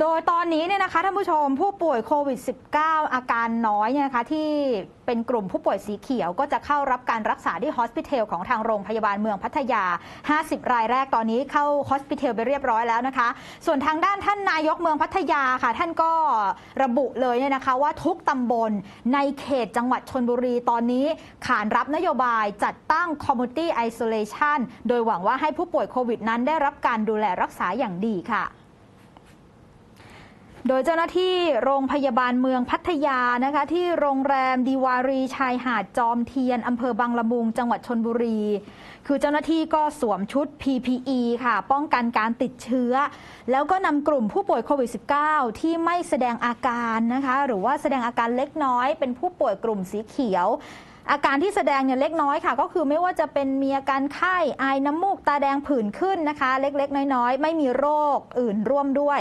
โดยตอนนี้เนี่ยนะคะท่านผู้ชมผู้ป่วยโควิด -19 อาการน้อยเนี่ยนะคะที่เป็นกลุ่มผู้ป่วยสีเขียวก็จะเข้ารับการรักษาที่ฮอสพิทอลของทางโรงพยาบาลเมืองพัทยา 50 รายแรกตอนนี้เข้าฮอสพิทอลไปเรียบร้อยแล้วนะคะ ส่วนทางด้านท่านนายกเมืองพัทยาค่ะ ท่านก็ระบุเลยเนี่ยนะคะว่าทุกตำบลในเขตจังหวัดชนบุรีตอนนี้ ขานรับนโยบายจัดตั้ง Community Isolation โดยหวังว่าให้ผู้ป่วยโควิดนั้นได้รับการดูแลรักษาอย่างดีค่ะ โดยเจ้าหน้าที่โรงพยาบาลเมืองพัทยานะคะที่โรงแรมดีวารีชายหาดจอมเทียนอำเภอบางละมุงจังหวัดชนบุรี คือเจ้าหน้าที่ก็สวมชุด PPE ค่ะ ป้องกันการติดเชื้อ แล้วก็นำกลุ่มผู้ป่วยโควิด -19 ที่ไม่แสดงอาการนะคะ หรือว่าแสดงอาการเล็กน้อยเป็นผู้ป่วยกลุ่มสีเขียว อาการที่แสดงเนี่ยเล็กน้อยค่ะ ก็คือไม่ว่าจะเป็นมีอาการไข้ไอน้ำมูกตาแดงผื่นขึ้นนะคะ เล็กๆ น้อยๆ ไม่มีโรคอื่นร่วมด้วย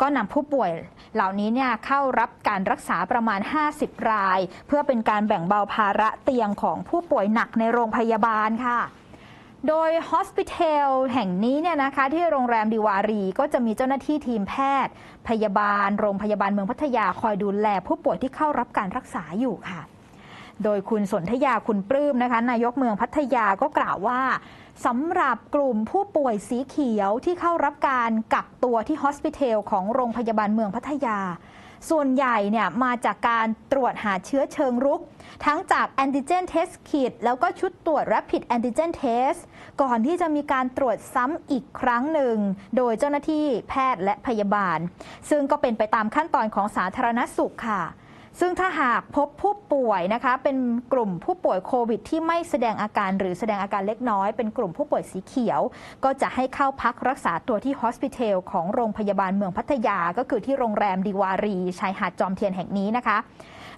ก็นำผู้ป่วยเหล่านี้เนี่ยเข้ารับการรักษาประมาณ 50 ราย เพื่อเป็นการแบ่งเบาภาระเตียงของผู้ป่วยหนักในโรงพยาบาลค่ะโดยฮอสพิทอลแห่งนี้เนี่ยนะคะที่โรงแรมดิวารี ก็จะมีเจ้าหน้าที่ทีมแพทย์ พยาบาล โรงพยาบาลเมืองพัทยาคอยดูแลผู้ป่วยที่เข้ารับการรักษาอยู่ค่ะ โดยคุณสนธยาคุณปลื้มนะคะนายกเมืองพัทยาก็กล่าวว่าสำหรับกลุ่มผู้ป่วยสีเขียวที่เข้ารับการกักตัวที่ฮอสพิทลของโรงพยาบาลเมืองพัทยา ส่วนใหญ่เนี่ยมาจากการตรวจหาเชื้อเชิงรุก ทั้งจากแอนติเจนเทสคิดแล้วก็ชุดตรวจ Rapid Antigen Test ก่อนที่จะมีการตรวจซ้ำอีกครั้งหนึ่ง โดยเจ้าหน้าที่แพทย์และพยาบาล ซึ่งก็เป็นไปตามขั้นตอนของสาธารณสุขค่ะ ซึ่งถ้าหากพบผู้ป่วยนะคะ เป็นกลุ่มผู้ป่วยโควิด ที่ไม่แสดงอาการหรือแสดงอาการเล็กน้อย เป็นกลุ่มผู้ป่วยสีเขียว ก็จะให้เข้าพักรักษาตัวที่ฮอสพิทลของโรงพยาบาลเมืองพัทยา ก็คือที่โรงแรมดีวารี ชายหาดจอมเทียนแห่งนี้นะคะ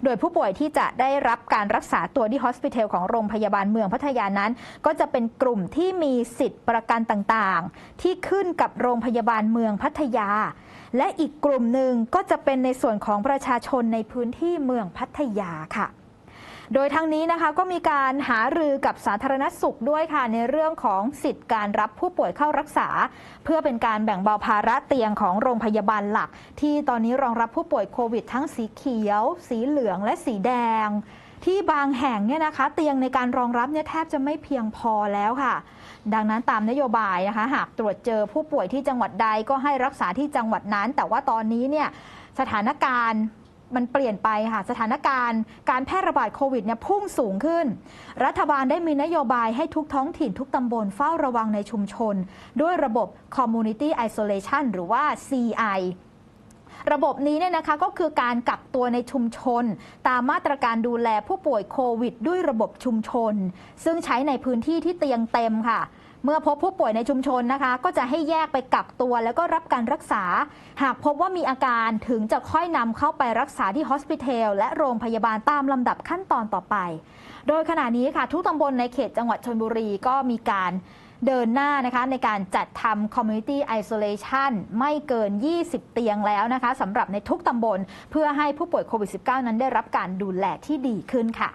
โดยผู้ป่วยที่จะได้รับการรักษาตัวที่ฮอสพิทอลของโรงพยาบาลเมืองพัทยานั้น ก็จะเป็นกลุ่มที่มีสิทธิ์ประกันต่างๆ ที่ขึ้นกับโรงพยาบาลเมืองพัทยา และอีกกลุ่มหนึ่งก็จะเป็นในส่วนของประชาชนในพื้นที่เมืองพัทยาค่ะ โดยทั้งนี้นะคะก็มีการหารือกับสาธารณสุขด้วยค่ะในเรื่องของสิทธิ์การรับผู้ป่วยเข้ารักษา เพื่อเป็นการแบ่งเบาภาระเตียงของโรงพยาบาลหลัก ที่ตอนนี้รองรับผู้ป่วยโควิด ทั้งสีเขียว สีเหลืองและสีแดงที่บางแห่งเนี่ยนะคะ เตียงในการรองรับเนี่ยแทบจะไม่เพียงพอแล้วค่ะ ดังนั้นตามนโยบายนะคะ หากตรวจเจอผู้ป่วยที่จังหวัดใดก็ให้รักษาที่จังหวัดนั้น แต่ว่าตอนนี้เนี่ยสถานการณ์ มันเปลี่ยนไปค่ะสถานการณ์การแพร่ระบาดโควิดเนี่ยพุ่งสูงขึ้น รัฐบาลได้มีนโยบายให้ทุกท้องถิ่นทุกตำบลเฝ้าระวังในชุมชน ด้วยระบบ Community Isolation หรือว่า CI ระบบนี้เนี่ยนะคะก็คือการกักตัวในชุมชน ตามมาตรการดูแลผู้ป่วยโควิด ด้วยระบบชุมชน ซึ่งใช้ในพื้นที่ที่เตียงเต็มค่ะ เมื่อพบผู้ป่วยในชุมชนนะคะ ก็จะให้แยกไปกักตัว แล้วก็รับการรักษา หากพบว่ามีอาการถึงจะค่อยนำเข้าไปรักษาที่ฮอสพิทอลและโรงพยาบาลตามลำดับขั้นตอนต่อไป โดยขณะนี้ค่ะ ทุกตำบลในเขตจังหวัดชนบุรีก็มีการเดินหน้านะคะในการจัดทำ community isolation ไม่เกิน 20 เตียงแล้วนะคะสำหรับในทุกตำบล เพื่อให้ผู้ป่วยโควิด -19 นั้นได้รับการดูแลที่ดีขึ้นค่ะ